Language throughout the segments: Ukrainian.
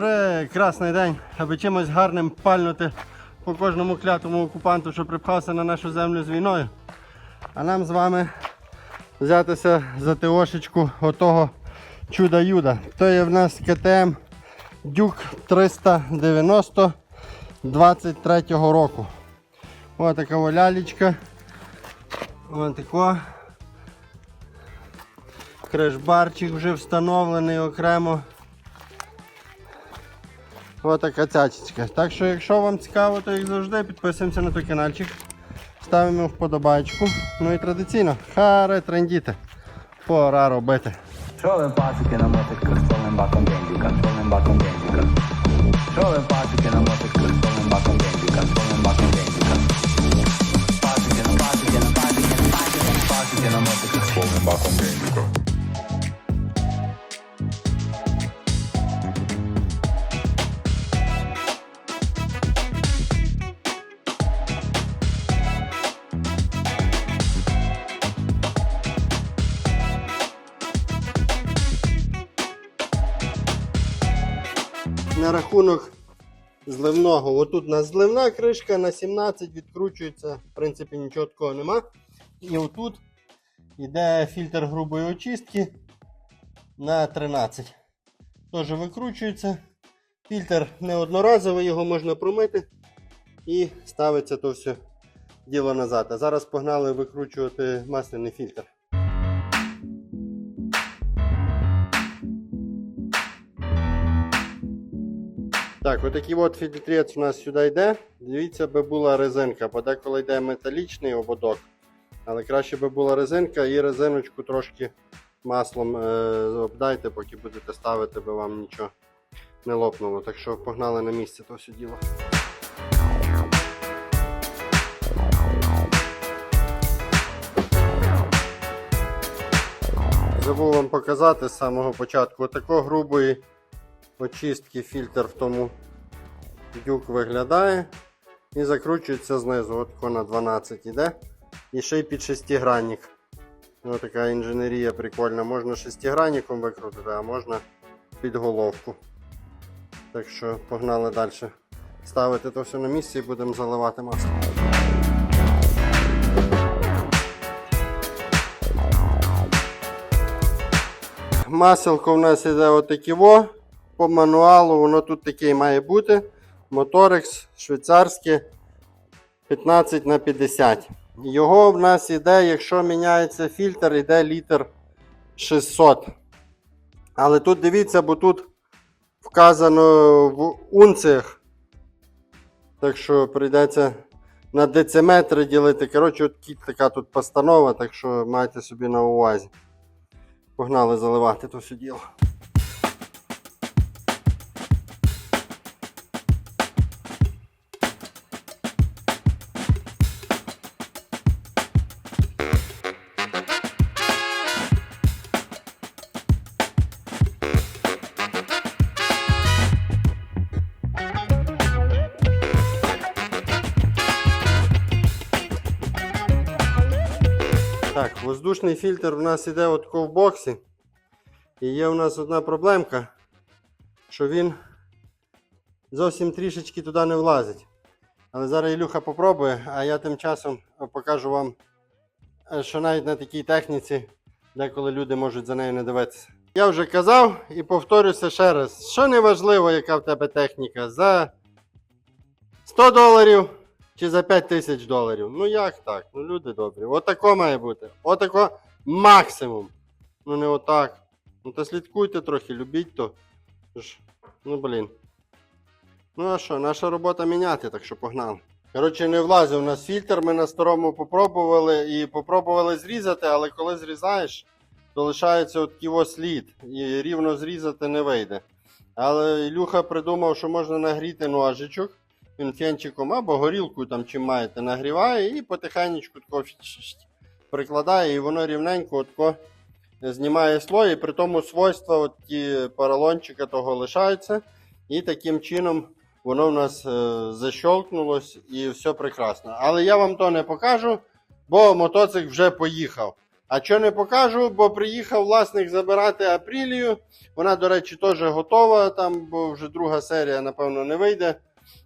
Прекрасний день, аби чимось гарним пальнути по кожному клятому окупанту, що припхався на нашу землю з війною. А нам з вами взятися за ТОшечку отого чуда-юда. То є в нас КТМ Дюк 390 23 року. Ось така лялечка. Ось тако. Креш-барчик вже встановлений окремо. Ось така цячечка. Так що, якщо вам цікаво, то як завжди, підписуємося на той каналчик. Ставимо вподобайку. Ну і традиційно, харе трендіти. Пора робити. Ви пацики на мотиках з баком бензика, з баком? Що ви пацики на мотиках з баком бензика, з баком бензика? Пацики на пацики на пацики на пацики на пацики на мотиках з баком бензика. Рахунок зливного. Отут у нас зливна кришка на 17 відкручується. В принципі, нічого такого нема. І отут йде фільтр грубої очистки на 13. Теж викручується. Фільтр не одноразовий, його можна промити і ставиться то все діло назад. А зараз погнали викручувати масляний фільтр. Так, отакий от фільтрець у нас сюди йде. Дивіться, би була резинка, бо деколи йде металічний ободок. Але краще би була резинка і резиночку трошки маслом е, обдайте, поки будете ставити, би вам нічого не лопнуло. Так що погнали на місце то все діло. Забув вам показати з самого початку. Отако грубої очистки фільтр в тому дюк виглядає і закручується знизу. От на 12 іде. І ще й під шестигранник. Ось така інженерія прикольна. Можна шестигранником викрутити, а можна під головку. Так що погнали далі ставити то все на місці і будемо заливати масло. Маселко в нас іде отакі во. По мануалу воно тут таке має бути. Моторекс швейцарське 15 на 50. Його в нас іде, якщо міняється фільтр, іде літр 600. Але тут дивіться, бо тут вказано в унціях. Так що прийдеться на дециметри ділити. Коротше, от така тут постанова, так що майте собі на увазі. Погнали заливати то все діло. Так, воздушний фільтр у нас іде от в боксі. І є у нас одна проблемка, що він зовсім трішечки туди не влазить. Але зараз Ілюха попробує, а я тим часом покажу вам, е, що навіть на такій техніці деколи люди можуть за нею не дивитися. Я вже казав і повторюся ще раз, що не важливо, яка в тебе техніка, за 100 доларів чи за 5 тисяч доларів. Ну як так? Ну люди добрі. Отако має бути. Отако максимум. Ну не отак. Ну то слідкуйте трохи, любіть то. Ну блін. Ну а що, наша робота міняти, так що погнали. Коротше, не влазив у нас фільтр, ми на старому попробували і попробували зрізати, але коли зрізаєш, то лишається от його слід. І рівно зрізати не вийде. Але Ілюха придумав, що можна нагріти ножичок. Він фенчиком або горілкою там чим маєте, нагріває і потихеньку тако прикладає, і воно рівненько отко знімає слой, і при тому свойства от ті поролончика того лишаються. І таким чином воно в нас е, защолкнулось і все прекрасно. Але я вам то не покажу, бо мотоцикл вже поїхав. А що не покажу, бо приїхав власник забирати апрілію. Вона, до речі, теж готова, там, бо вже друга серія, напевно, не вийде.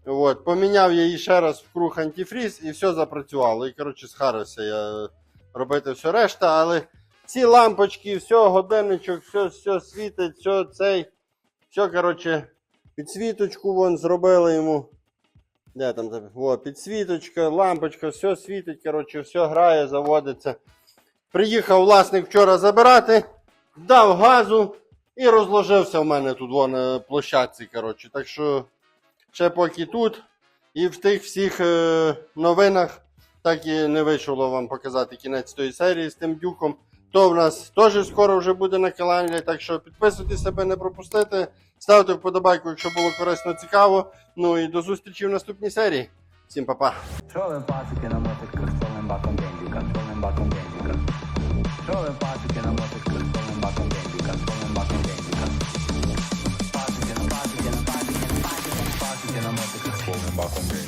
От, поміняв я її ще раз в круг антифріз і все запрацювало. І, коротше, схарився я робити все решта, але ці лампочки, все, годинничок, все, все світить, все цей. Все, коротше, підсвіточку вон зробили йому. Де там? О, підсвіточка, лампочка, все світить, коротше, все грає, заводиться. Приїхав власник вчора забирати, дав газу і розложився в мене тут вон на площадці. Коротше. Так що ще поки тут. І в тих всіх е, новинах так і не вийшло вам показати кінець тої серії з тим дюком. То в нас теж скоро вже буде на каналі, так що підписуйтесь себе, не пропустити. Ставте вподобайку, якщо було корисно цікаво. Ну і до зустрічі в наступній серії. Всім па-па. Trolling pasuke na motocyklach z polnym baką dędzika, z polnym baką Okay.